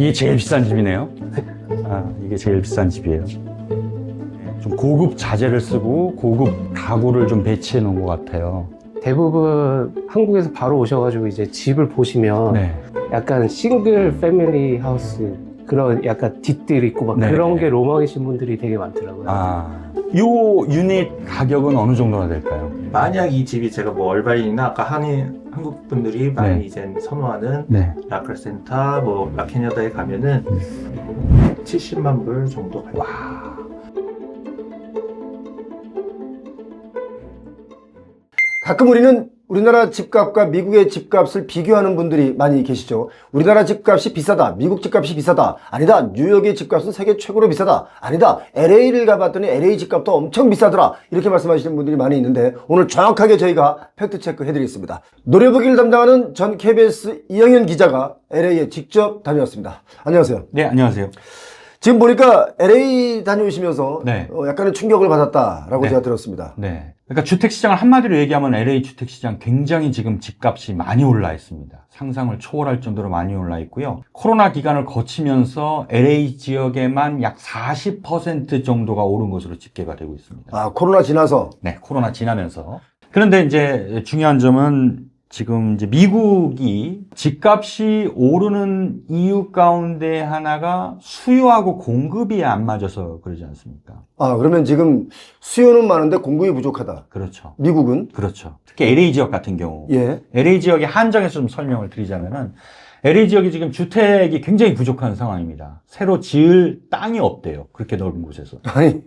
이게 제일 비싼 집이네요. 아, 이게 제일 비싼 집이에요. 좀 고급 자재를 쓰고 고급 가구를 좀 배치해 놓은 것 같아요. 대부분 한국에서 바로 오셔가지고 이제 집을 보시면 네. 약간 싱글 패밀리 하우스 그런 약간 뒷뜰 있고 막 네. 그런 게 로망이신 분들이 되게 많더라고요. 아, 요 유닛 가격은 어느 정도나 될까요? 만약 이 집이 제가 뭐 얼바인이나 아까 한인 한국 분들이 많이 네. 이제 선호하는 네. 라클센터, 뭐 라케냐다에 가면은 70만 불 정도 가요. 가끔 우리는 우리나라 집값과 미국의 집값을 비교하는 분들이 많이 계시죠. 우리나라 집값이 비싸다. 미국 집값이 비싸다. 아니다. 뉴욕의 집값은 세계 최고로 비싸다. 아니다. LA를 가봤더니 LA 집값도 엄청 비싸더라. 이렇게 말씀하시는 분들이 많이 있는데 오늘 정확하게 저희가 팩트 체크 해드리겠습니다. 노래보기를 담당하는 전 KBS 이영현 기자가 LA에 직접 다녀왔습니다. 안녕하세요. 네, 안녕하세요. 지금 보니까 LA 다녀오시면서 네. 어, 약간의 충격을 받았다라고 네. 제가 들었습니다. 네. 그러니까 주택시장을 한마디로 얘기하면 LA 주택시장 굉장히 지금 집값이 많이 올라 있습니다. 상상을 초월할 정도로 많이 올라 있고요. 코로나 기간을 거치면서 LA 지역에만 약 40% 정도가 오른 것으로 집계가 되고 있습니다. 아, 코로나 지나서 네, 코로나 지나면서. 그런데 이제 중요한 점은 지금 이제 미국이 집값이 오르는 이유 가운데 하나가 수요하고 공급이 안 맞아서 그러지 않습니까? 아, 그러면 지금 수요는 많은데 공급이 부족하다. 그렇죠. 미국은? 그렇죠. 특히 LA 지역 같은 경우. 예. LA 지역의 한정에서 좀 설명을 드리자면은 LA 지역이 지금 주택이 굉장히 부족한 상황입니다. 새로 지을 땅이 없대요. 그렇게 넓은 곳에서. 아니,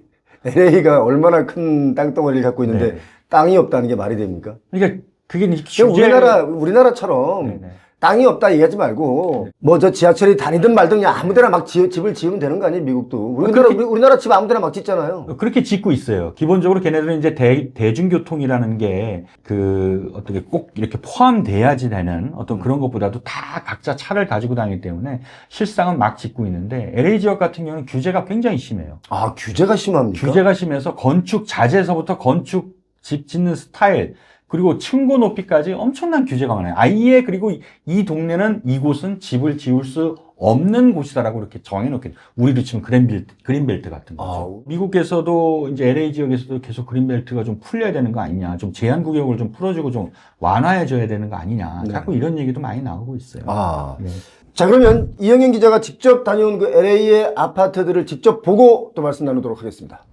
LA가 얼마나 큰 땅덩어리를 갖고 있는데 네. 땅이 없다는 게 말이 됩니까? 그러니까 그게 규제- 우리나라, 우리나라처럼 네네. 땅이 없다 얘기하지 말고 뭐 저 지하철이 다니든 말든 그냥 아무 데나 막 지, 집을 지으면 되는 거 아니에요, 미국도. 우리나라, 그렇게- 우리, 우리나라 집 아무 데나 막 짓잖아요. 그렇게 짓고 있어요. 기본적으로 걔네들은 이제 대, 대중교통이라는 게 그 어떻게 꼭 이렇게 포함돼야지 되는 어떤 그런 것보다도 다 각자 차를 가지고 다니기 때문에 실상은 막 짓고 있는데 LA 지역 같은 경우는 규제가 굉장히 심해요. 아, 규제가 심합니까? 규제가 심해서 건축 자재에서부터 건축 집 짓는 스타일 그리고 층고 높이까지 엄청난 규제가 많아요. 아예 그리고 이- 이 동네는 이곳은 집을 지을 수 없는 곳이다라고 이렇게 정해놓게 우리로 치면 그린벨트, 그린벨트 같은 거죠. 아우. 미국에서도 이제 LA 지역에서도 계속 그린벨트가 좀 풀려야 되는 거 아니냐, 좀 제한 구역을 좀 풀어주고 좀 완화해줘야 되는 거 아니냐, 네. 자꾸 이런 얘기도 많이 나오고 있어요. 아. 네. 자, 그러면 이영현 기자가 직접 다녀온 그 LA의 아파트들을 직접 보고 또 말씀 나누도록 하겠습니다.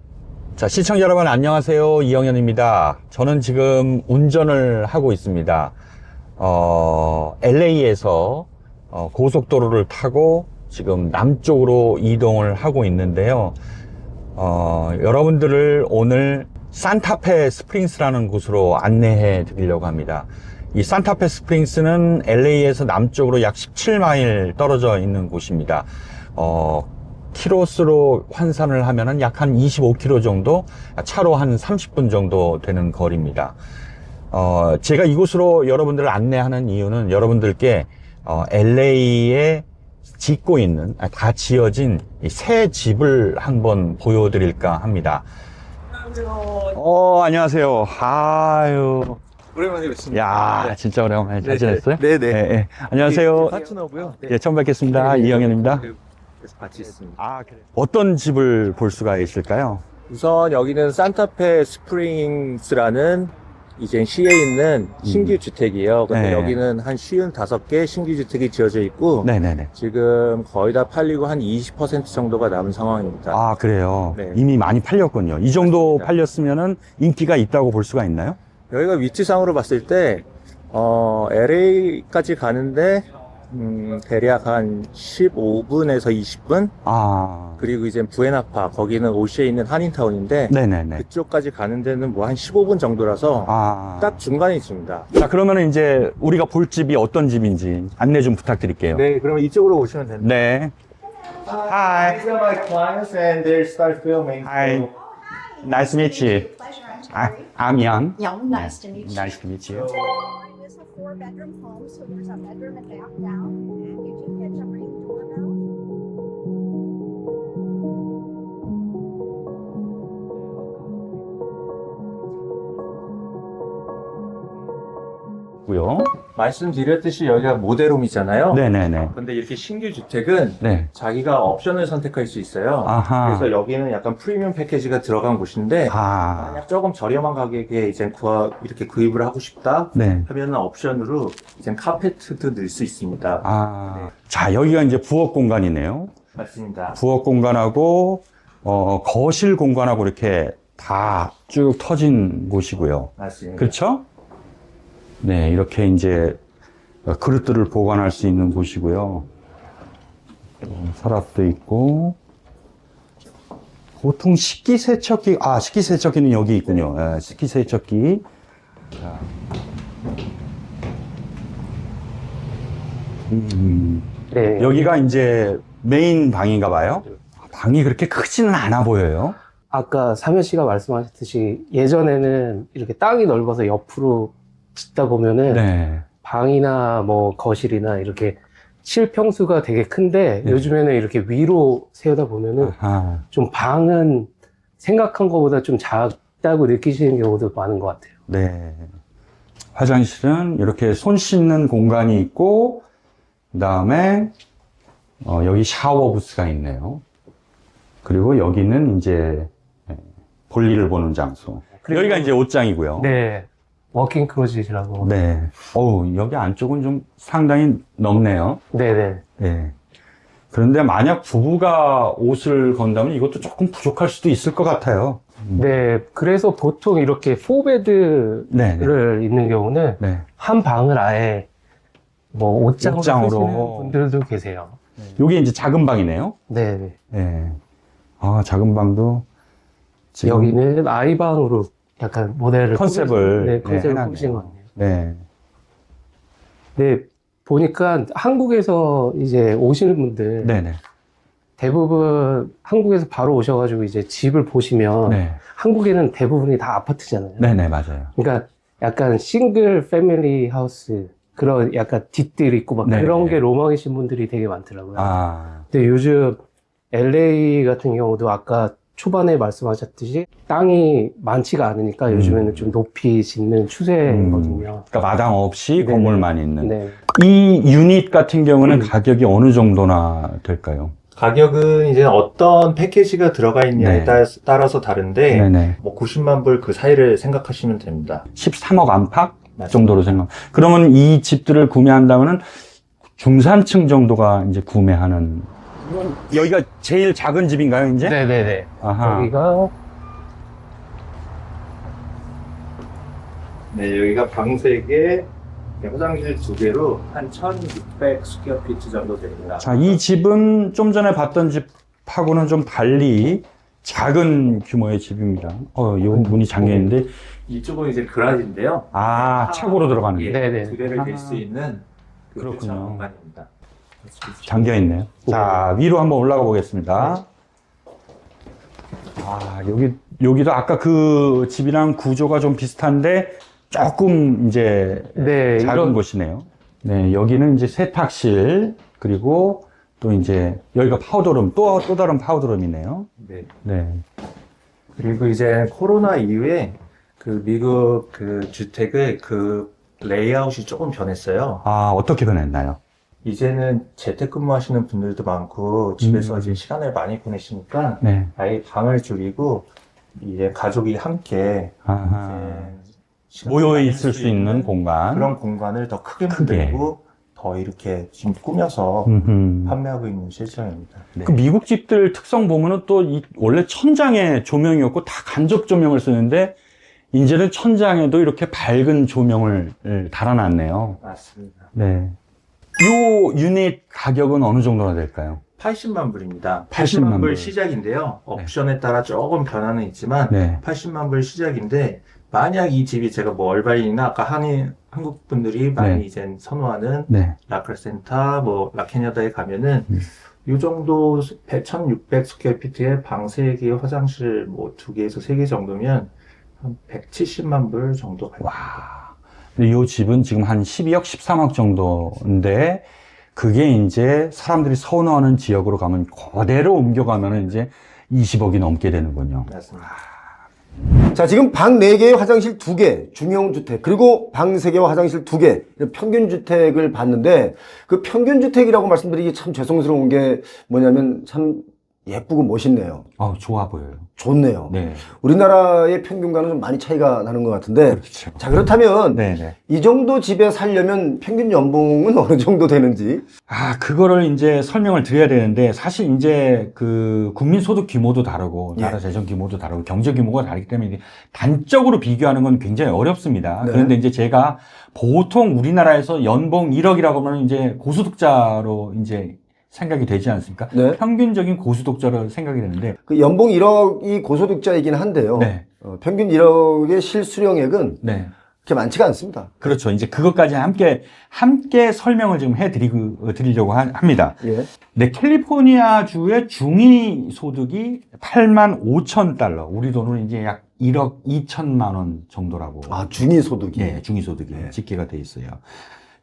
자, 시청자 여러분 안녕하세요. 이영현입니다. 저는 지금 운전을 하고 있습니다. 어, LA에서 어, 고속도로를 타고 지금 남쪽으로 이동을 하고 있는데요. 어, 여러분들을 오늘 산타페 스프링스라는 곳으로 안내해 드리려고 합니다. 이 산타페 스프링스는 LA에서 남쪽으로 약 17마일 떨어져 있는 곳입니다. 어, 키로수로 환산을 하면은 약 한 25km 정도, 차로 한 30분 정도 되는 거리입니다. 어, 제가 이곳으로 여러분들을 안내하는 이유는 여러분들께 어, LA에 짓고 있는, 아, 다 지어진 이새 집을 한번 보여드릴까 합니다. 어, 안녕하세요. 아유. 오랜만에 뵙습니다. 야, 진짜 오랜만에 잘 네, 지냈어요? 네, 네. 예, 예. 안녕하세요. 파트너고요. 네. 예, 처음 뵙겠습니다. 이영현입니다. 같이 있습니다. 아, 그래. 어떤 집을 볼 수가 있을까요? 우선 여기는 산타페 스프링스라는 이제 시에 있는 신규 주택이에요. 근데 네. 여기는 한 쉬운 다섯 개 신규 주택이 지어져 있고 네네네. 지금 거의 다 팔리고 한 20% 정도가 남은 상황입니다. 아, 그래요. 네. 이미 많이 팔렸군요. 이 정도 맞습니다. 팔렸으면은 인기가 있다고 볼 수가 있나요? 여기가 위치상으로 봤을 때 어, LA까지 가는데 음, 대략 한 15분에서 20분 아, 그리고 이제 부에나파 거기는 오시에 있는 한인타운인데 네네네. 그쪽까지 가는 데는 뭐 한 15분 정도라서 아. 딱 중간에 있습니다. 자, 그러면은 이제 우리가 볼 집이 어떤 집인지 안내 좀 부탁드릴게요. 네, 그러면 이쪽으로 오시면 됩니다. 네. Hi. These are my clients and they start filming. Hi. Nice to meet you. Pleasure. I'm I, Terry. I'm Young. Young, nice to meet you. Nice to meet you. Is a four-bedroom home, so there's a bedroom and bath down. Mm-hmm. You do get a 있고요. 말씀드렸듯이 여기가 모델홈이잖아요. 네네네. 근데 이렇게 신규 주택은 네. 자기가 옵션을 선택할 수 있어요. 아하. 그래서 여기는 약간 프리미엄 패키지가 들어간 곳인데 아. 만약 조금 저렴한 가격에 이제 구하, 이렇게 구입을 하고 싶다 네. 하면 옵션으로 이제 카페트도 넣을 수 있습니다. 아. 자, 여기가 이제 부엌 공간이네요. 맞습니다. 부엌 공간하고, 어, 거실 공간하고 이렇게 다 쭉 터진 곳이고요. 맞습니다. 그렇죠? 네, 이렇게 이제 어, 그릇들을 보관할 수 있는 곳이고요. 어, 서랍도 있고. 보통 식기세척기, 아, 식기세척기는 여기 있군요. 예, 식기세척기. 자. 음, 네. 여기가 이제 메인 방인가 봐요. 방이 그렇게 크지는 않아 보여요. 아까 사면 씨가 말씀하셨듯이 예전에는 이렇게 땅이 넓어서 옆으로 짓다 보면은 네. 방이나 뭐 거실이나 이렇게 실평수가 되게 큰데 네. 요즘에는 이렇게 위로 세우다 보면은 아, 좀 방은 생각한 것보다 좀 작다고 느끼시는 경우도 많은 것 같아요. 네. 화장실은 이렇게 손 씻는 공간이 있고, 그 다음에, 어, 여기 샤워 부스가 있네요. 그리고 여기는 이제, 예, 볼일을 보는 장소. 여기가 이제 옷장이고요. 네. 워킹 클로짓이라고. 네. 어우, 여기 안쪽은 좀 상당히 넓네요. 네네. 예. 그런데 만약 부부가 옷을 건다면 이것도 조금 부족할 수도 있을 것 같아요. 네. 그래서 보통 이렇게 포베드를 네. 네. 있는 경우는 네. 한 방을 아예 뭐 옷장으로, 옷장으로. 쓰시는 분들도 계세요. 요게 이제 작은 방이네요. 네. 예. 아, 작은 방도 지금 여기는 아이방으로 약간 모델을 컨셉을, 네, 네, 컨셉을. 꾸미신 것 같네요. 네. 네. 보니까 한국에서 이제 오시는 분들 네네. 대부분 한국에서 바로 오셔가지고 이제 집을 보시면 네. 한국에는 대부분이 다 아파트잖아요. 네네, 맞아요. 그러니까 약간 싱글 패밀리 하우스 그런 약간 뒷뜰 있고 막 네. 그런 게 로망이신 분들이 되게 많더라고요. 아, 근데 요즘 LA 같은 경우도 아까 초반에 말씀하셨듯이 땅이 많지가 않으니까 음. 요즘에는 좀 높이 짓는 추세거든요. 그러니까 마당 없이 네. 건물만 있는. 네. 이 유닛 같은 경우는 음. 가격이 어느 정도나 될까요? 가격은 이제 어떤 패키지가 들어가 있냐에 네. 따- 따라서 다른데 네네. 뭐 90만 불 그 사이를 생각하시면 됩니다. 13억 안팎 맞습니다. 정도로 생각. 그러면 이 집들을 구매한다면은 중산층 정도가 이제 구매하는. 여기가 제일 작은 집인가요, 이제? 네네네. 아하. 여기가 네, 여기가 방 3개, 화장실 2개로 한 1600 스퀘어 피트 정도 됩니다. 자, 이 집은 좀 전에 봤던 집하고는 좀 달리 작은 규모의 집입니다. 어, 요 문이 잠겨 있는데, 이쪽은 이제 그라지인데요. 아, 차고로 들어가는 예, 게 네네. 두 대를 아. 댈수 있는 그 그렇군요. 공간입니다. 잠겨 있네요. 자, 위로 한번 올라가 보겠습니다. 아, 여기, 여기도 아까 그 집이랑 구조가 좀 비슷한데, 조금 이제 네 작은 이런 곳이네요. 네, 여기는 이제 세탁실, 그리고 또 이제 여기가 파우더룸, 또, 또 다른 파우더룸이네요. 네. 네. 그리고 이제 코로나 이후에 그 미국 그 주택의 그 레이아웃이 조금 변했어요. 아, 어떻게 변했나요? 이제는 재택근무 하시는 분들도 많고 집에서 음. 이제 시간을 많이 보내시니까 네. 아예 방을 줄이고 이제 가족이 함께 아하. 이제 시간을 모여 있을 쓸수 있는 공간. 그런 공간을 더 크게 크게. 만들고 더 이렇게 지금 꾸며서 음흠. 판매하고 있는 실정입니다. 네. 그 미국 집들 특성 보면은 또 이 원래 천장에 조명이었고 다 간접 조명을 쓰는데 이제는 천장에도 이렇게 밝은 조명을 달아놨네요. 맞습니다. 네. 요 유닛 가격은 어느 정도나 될까요? 80만 불입니다. 80만 80만 불 불. 시작인데요. 옵션에 따라 조금 변화는 있지만 네. 80만 불 시작인데 만약 이 집이 제가 뭐 얼바인이나 아까 한인 한국 분들이 많이 네. 이제 선호하는 네. 라클센터 뭐 라케냐다에 가면은 음. 이 정도 1600 스퀘어 피트에 방 3개, 화장실 뭐 2개에서 3개 정도면 한 170만 불 정도 가요. 와. 근데 요 집은 지금 한 12억, 13억 정도인데 그게 이제 사람들이 선호하는 지역으로 가면 그대로 옮겨가면 이제 20억이 넘게 되는군요. 맞습니다. 자, 지금 방 4개에 화장실 2개, 중형 주택, 그리고 방 3개와 화장실 2개, 이런 평균 주택을 봤는데, 그 평균 주택이라고 말씀드리기 참 죄송스러운 게 뭐냐면 참 예쁘고 멋있네요. 어, 좋아 보여요. 좋네요. 네. 우리나라의 평균과는 좀 많이 차이가 나는 것 같은데, 그렇죠. 자, 그렇다면 네, 네. 이 정도 집에 살려면 평균 연봉은 어느 정도 되는지? 아, 그거를 이제 설명을 드려야 되는데, 사실 이제 그 국민 소득 규모도 다르고, 예. 나라 재정 규모도 다르고, 경제 규모가 다르기 때문에 단적으로 비교하는 건 굉장히 어렵습니다. 네. 그런데 이제 제가 보통 우리나라에서 연봉 1억이라고 하면 이제 고소득자로 이제 생각이 되지 않습니까? 네. 평균적인 고소득자로 생각이 되는데, 그 연봉 1억이 고소득자이긴 한데요. 네. 어, 평균 1억의 실수령액은 네. 그렇게 많지가 않습니다. 그렇죠. 이제 그것까지 함께, 함께 설명을 지금 해 드리고, 드리려고 하- 합니다. 예. 네, 캘리포니아 주의 중위 소득이 8만 5천 달러. 우리 돈으로 이제 약 1억 2천만 원 정도라고. 아, 중위 소득이. 예, 중위 소득이 네. 집계가 돼 있어요.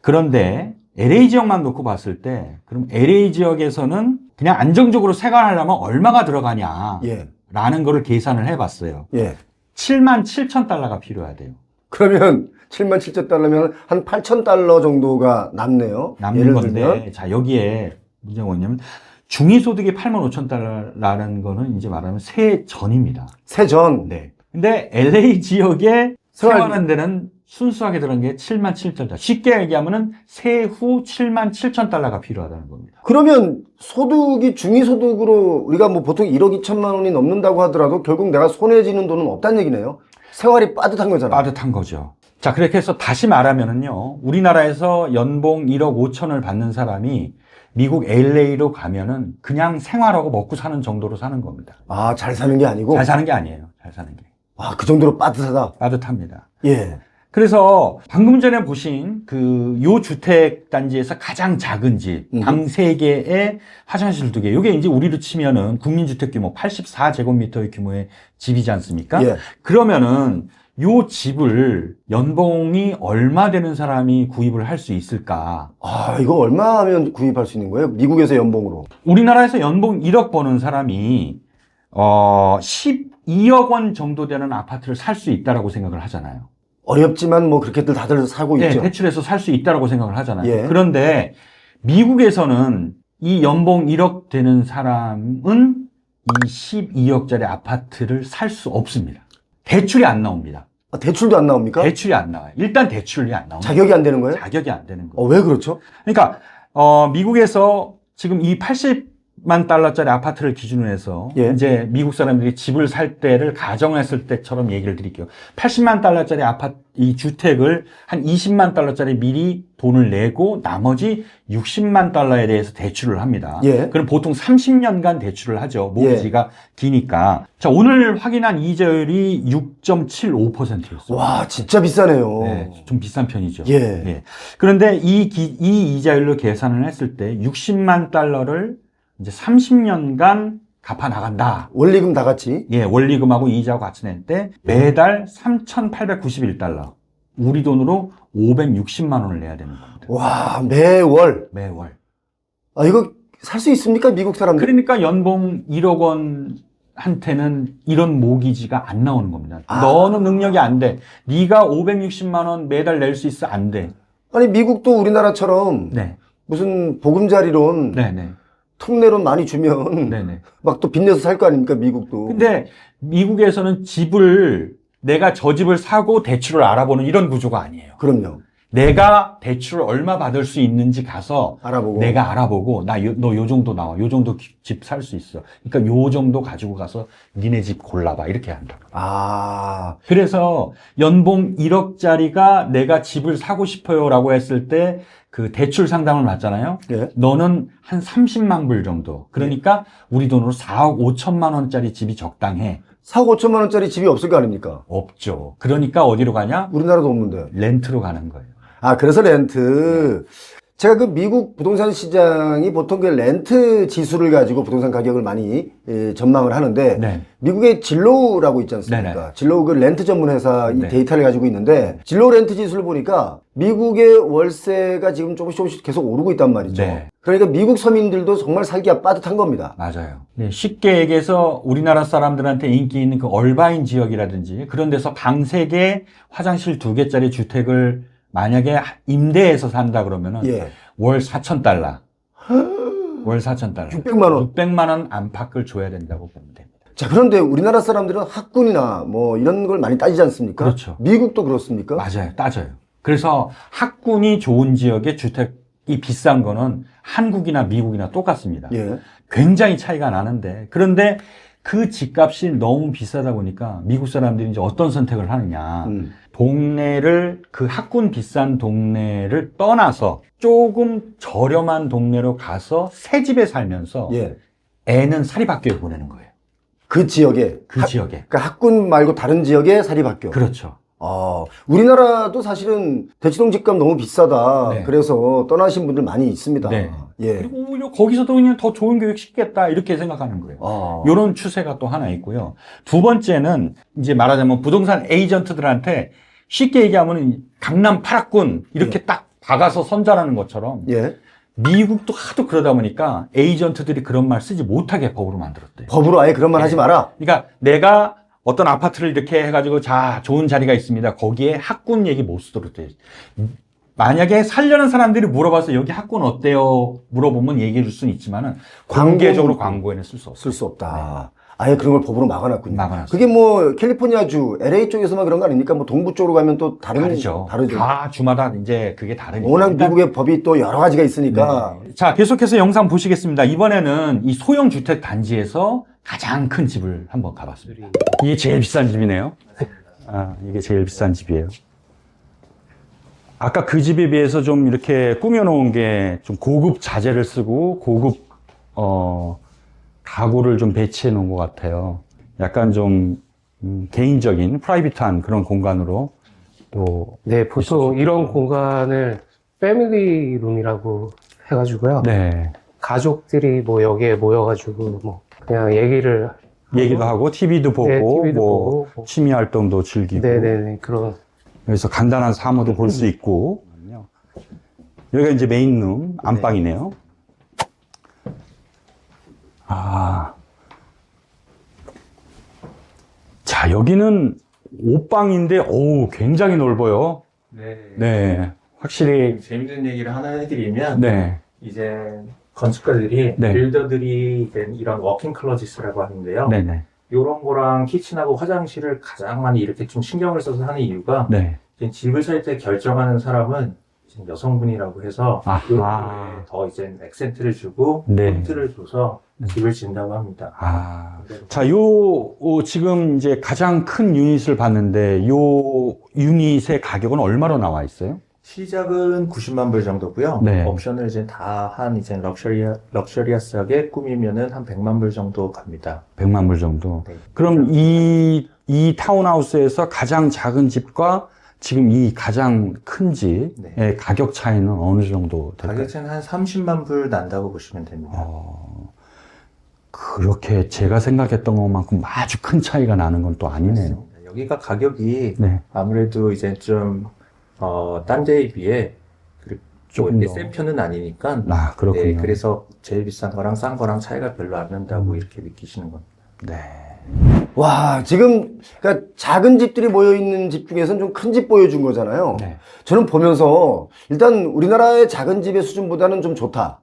그런데 LA 지역만 놓고 봤을 때, 그럼 LA 지역에서는 그냥 안정적으로 생활하려면 얼마가 들어가냐. 예. 라는 거를 계산을 해 봤어요. 예. 7만 7천 달러가 필요하대요. 그러면 7만 7천 달러면 한 8천 달러 정도가 남네요. 남는 건데, 들면 자, 여기에 문제가 뭐냐면, 중위소득이 8만 5천 달러라는 거는 이제 말하면 세전입니다. 세전 네. 근데 LA 지역에. 생활하는 데는 순수하게 들어간 게 7만 7천 달러. 쉽게 얘기하면은 세후 7만 7천 달러가 필요하다는 겁니다. 그러면 소득이 중위 소득으로 우리가 뭐 보통 1억 2천만 원이 넘는다고 하더라도 결국 내가 손에 쥐는 돈은 없다는 얘기네요. 생활이 빠듯한 거잖아. 빠듯한 거죠. 자, 그렇게 해서 다시 말하면은요, 우리나라에서 연봉 1억 5천을 받는 사람이 미국 LA로 가면은 그냥 생활하고 먹고 사는 정도로 사는 겁니다. 아, 잘 사는 게 아니고 잘 사는 게 아니에요. 잘 사는 게. 아, 그 정도로 빠듯하다. 빠듯합니다. 예. 그래서 방금 전에 보신 그 요 주택 단지에서 가장 작은 집, 음. 방 3개에 화장실 2개. 요게 이제 우리로 치면은 국민주택 규모 84제곱미터의 규모의 집이지 않습니까? 예. 그러면은 요 집을 연봉이 얼마 되는 사람이 구입을 할 수 있을까? 아, 이거 얼마 하면 구입할 수 있는 거예요? 미국에서 연봉으로. 우리나라에서 연봉 1억 버는 사람이 어 12억 원 정도 되는 아파트를 살 수 있다라고 생각을 하잖아요. 어렵지만 뭐 그렇게들 다들 사고 네, 있죠. 대출해서 살 수 있다라고 생각을 하잖아요. 예. 그런데 미국에서는 이 연봉 1억 되는 사람은 이 12억짜리 아파트를 살 수 없습니다. 대출이 안 나옵니다. 아, 대출도 안 나옵니까? 대출이 안 나와요. 일단 대출이 안 나옵니다. 자격이 안 되는 거예요? 자격이 안 되는 어, 거예요. 왜 그렇죠? 그러니까 어, 미국에서 지금 이 80 만 달러짜리 아파트를 기준으로 해서 예. 이제 미국 사람들이 집을 살 때를 가정했을 때처럼 얘기를 드릴게요. 80만 달러짜리 아파트 이 주택을 한 20만 달러짜리 미리 돈을 내고 나머지 60만 달러에 대해서 대출을 합니다. 예. 그럼 보통 30년간 대출을 하죠. 모기지가 기니까. 자, 오늘 확인한 이자율이 6.75%였어요. 와, 진짜 비싸네요. 네, 좀 비싼 편이죠. 예. 그런데 이, 기- 이 이자율로 계산을 했을 때 60만 달러를 이제 30년간 갚아 나간다. 원리금 다 같이. 예, 원리금하고 이자하고 같이 낼 때 매달 3,891달러. 우리 돈으로 560만 원을 내야 되는 겁니다. 와, 매월. 매월. 아, 이거 살 수 있습니까? 미국 사람들? 그러니까 연봉 1억 원 한테는 이런 모기지가 안 나오는 겁니다. 아. 너는 능력이 안 돼. 네가 560만 원 매달 낼 수 있어 안 돼. 아니, 미국도 우리나라처럼 네. 무슨 보금자리론, 네, 네. 특례론 많이 주면. 막 또 빚내서 살 거 아닙니까? 미국도. 근데 미국에서는 집을 내가 저 집을 사고 대출을 알아보는 이런 구조가 아니에요. 그럼요. 내가 대출을 얼마 받을 수 있는지 가서 알아보고. 내가 알아보고 나너요 정도 나와. 요 정도 집 살 수 있어. 그러니까 요 정도 가지고 가서 니네 집 골라봐. 이렇게 한다. 아, 그래서 연봉 1억짜리가 내가 집을 사고 싶어요라고 했을 때 그 대출 상담을 받잖아요. 예. 너는 한 30만 불 정도. 그러니까 우리 돈으로 4억 5천만 원짜리 집이 적당해. 4억 5천만 원짜리 집이 없을 거 아닙니까? 없죠. 그러니까 어디로 가냐? 우리나라도 없는데. 렌트로 가는 거예요. 아, 그래서 렌트. 제가 그 미국 부동산 시장이 보통 그 렌트 지수를 가지고 부동산 가격을 많이 예, 전망을 하는데 네. 미국의 진로우라고 있지 않습니까? 네네. 진로우 그 렌트 전문 회사 이 네. 데이터를 가지고 있는데 진로우 렌트 지수를 보니까 미국의 월세가 지금 조금씩 조금씩 계속 오르고 있단 말이죠. 네. 그러니까 미국 서민들도 정말 살기가 빠듯한 겁니다. 맞아요. 네, 쉽게 얘기해서 우리나라 사람들한테 인기 있는 그 얼바인 지역이라든지 그런 데서 방 세 개, 화장실 두 개짜리 주택을 만약에 임대해서 산다 그러면은 예. 월 4천 달러. 월 4천 달러. 600만 원. 600만 원 안팎을 줘야 된다고 보면 됩니다. 자, 그런데 우리나라 사람들은 학군이나 뭐 이런 걸 많이 따지지 않습니까? 그렇죠. 미국도 그렇습니까? 맞아요. 따져요. 그래서 학군이 좋은 지역의 주택이 비싼 거는 한국이나 미국이나 똑같습니다. 예. 굉장히 차이가 나는데 그런데 그 집값이 너무 비싸다 보니까 미국 사람들이 이제 어떤 선택을 하느냐. 음. 동네를 그 학군 비싼 동네를 떠나서 조금 저렴한 동네로 가서 새 집에 살면서 예. 애는 사립학교에 보내는 거예요. 그 지역에 그 학- 지역에. 그러니까 학군 말고 다른 지역에 사립학교. 그렇죠. 아, 우리나라도 사실은 대치동 집값 너무 비싸다. 네. 그래서 떠나신 분들 많이 있습니다. 네. 예. 그리고 오히려 거기서도 그냥 더 좋은 교육 시키겠다 이렇게 생각하는 거예요. 아. 이런 추세가 또 하나 있고요. 두 번째는 이제 말하자면 부동산 에이전트들한테 쉽게 얘기하면 강남 8학군 이렇게 딱 박아서 선전하는 것처럼 예. 미국도 하도 그러다 보니까 에이전트들이 그런 말 쓰지 못하게 법으로 만들었대요. 법으로 아예 그런 말 하지 마라. 그러니까 내가 어떤 아파트를 이렇게 해가지고 자 좋은 자리가 있습니다. 거기에 학군 얘기 못 쓰도록 돼. 만약에 살려는 사람들이 물어봐서 여기 학군 어때요? 물어보면 얘기해 줄 수는 있지만은 공개적으로 광고에는 쓸 수 없어요. 쓸수 없다. 아예 그런 걸 법으로 막아놨군요. 막아놨어요. 그게 뭐 캘리포니아주, LA 쪽에서만 그런 거 아닙니까? 뭐 동부 쪽으로 가면 또 다른 다르죠. 다르죠. 다 주마다 이제 그게 다르니까. 워낙 일단 미국의 법이 또 여러 가지가 있으니까 네. 자, 계속해서 영상 보시겠습니다. 이번에는 이 소형 주택 단지에서 가장 큰 집을 한번 가봤습니다. 이게 제일 비싼 집이네요. 아, 이게 제일 비싼 집이에요. 아까 그 집에 비해서 좀 이렇게 꾸며놓은 게 좀 고급 자재를 쓰고 고급, 어, 가구를 좀 배치해 놓은 것 같아요. 약간 좀, 음, 개인적인, 프라이빗한 그런 공간으로 또, 네, 보통 이런 공간을 패밀리 룸이라고 해가지고요. 네. 가족들이 뭐 여기에 모여가지고 뭐 그냥 얘기를 얘기도 하고, TV도 보고, 네, TV도 뭐, 보고 뭐. 취미 활동도 즐기고 네네네 그런 여기서 간단한 사무도 볼 수 있고 여기가 이제 메인 룸 안방이네요. 아, 자 여기는 옷방인데 오 굉장히 넓어요. 네. 네, 확실히 재밌는 얘기를 하나 해드리면 네, 이제 건축가들이 네. 빌더들이 이제 이런 워킹 클로지스라고 하는데요. 네, 네, 이런 거랑 키친하고 화장실을 가장 많이 이렇게 좀 신경을 써서 하는 이유가 네. 이제 집을 살 때 결정하는 사람은 여성분이라고 해서 아하. 요거에 더 이제 액센트를 주고 네. 포인트를 줘서 집을 짓는다고 합니다. 아, 자, 요, 어, 지금 이제 가장 큰 유닛을 봤는데, 요 유닛의 가격은 얼마로 나와 있어요? 시작은 90만 불 정도고요. 네. 옵션을 이제 다 한 이제 럭셔리아 럭셔리아스하게 꾸미면은 한 100만 불 정도 갑니다. 100만 불 정도. 네. 그럼 이, 이 타운하우스에서 가장 작은 집과 지금 이 가장 큰 집의 네. 가격 차이는 어느 정도 될까요? 가격은 한 30만 불 난다고 보시면 됩니다. 어, 그렇게 제가 생각했던 것만큼 아주 큰 차이가 나는 건 또 아니네요. 맞습니다. 여기가 가격이 네. 아무래도 이제 좀, 어, 딴 데에 비해 조금 더. 센 편은 아니니까. 아, 그렇군요. 네, 그래서 제일 비싼 거랑 싼 거랑 차이가 별로 안 난다고 음. 이렇게 느끼시는 겁니다. 네. 와 지금 그러니까 작은 집들이 모여 있는 집 중에서는 좀 큰 집 보여준 거잖아요. 네. 저는 보면서 일단 우리나라의 작은 집의 수준보다는 좀 좋다.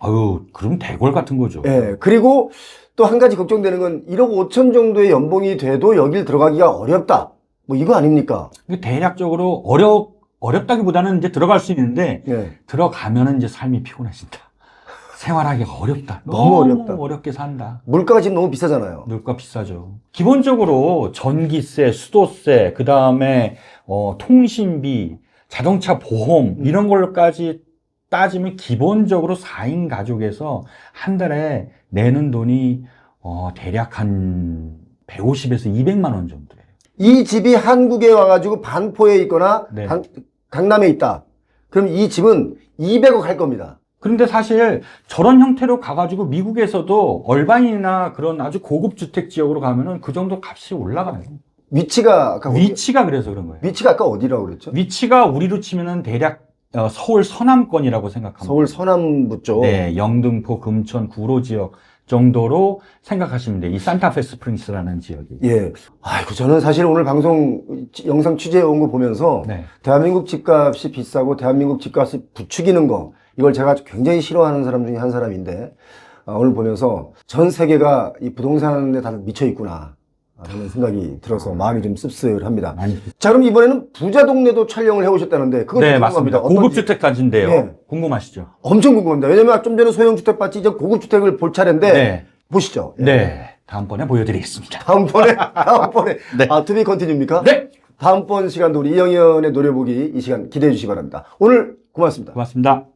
아유, 그럼 대궐 같은 거죠. 예. 그리고 또 한 가지 걱정되는 건 1억 5천 정도의 연봉이 돼도 여길 들어가기가 어렵다. 뭐 이거 아닙니까? 이게 대략적으로 어렵, 어렵다기보다는 이제 들어갈 수 있는데, 예. 들어가면은 이제 삶이 피곤해진다. 생활하기가 어렵다. 너무 어렵다. 어렵게 산다. 물가가 지금 너무 비싸잖아요. 물가 비싸죠. 기본적으로 전기세, 수도세, 그 다음에 어, 통신비, 자동차 보험 이런 걸까지 따지면 기본적으로 4인 가족에서 한 달에 내는 돈이 어, 대략 한 150에서 200만 원 정도예요. 이 집이 한국에 와가지고 반포에 있거나 네. 강, 강남에 있다. 그럼 이 집은 200억 할 겁니다. 그런데 사실 저런 형태로 가가지고 미국에서도 얼반이나 그런 아주 고급 주택 지역으로 가면은 그 정도 값이 올라가요. 위치가 아까 어디- 위치가 그래서 그런 거예요. 위치가 아까 어디라고 그랬죠? 위치가 우리로 치면은 대략 어, 서울 서남권이라고 생각합니다. 서울 서남부 쪽. 네, 영등포, 금천, 구로 지역 정도로 생각하시면 돼요. 이 산타페 스프링스라는 지역이. 예. 아이고, 저는 사실 오늘 방송 영상 취재해 온 거 보면서 네. 대한민국 집값이 비싸고 대한민국 집값이 부추기는 거 이걸 제가 굉장히 싫어하는 사람 중에 한 사람인데 아, 오늘 보면서 전 세계가 이 부동산에 다들 미쳐 있구나 하는 생각이 들어서 마음이 좀 씁쓸합니다. 많이 자 그럼 이번에는 부자 동네도 촬영을 해오셨다는데 그건 네, 좀 맞습니다. 고급 집? 주택 단지인데요. 네. 궁금하시죠? 엄청 궁금합니다. 왜냐면 좀 전에 소형 주택 봤지 이제 고급 주택을 볼 차례인데 네. 보시죠. 예. 네. 다음번에 보여드리겠습니다. 다음번에 다음번에 네. 아 투비 컨티뉴입니까? 네. 다음번 시간도 우리 이영현의 노려보기 이 시간 기대해 주시기 바랍니다. 오늘 고맙습니다. 고맙습니다.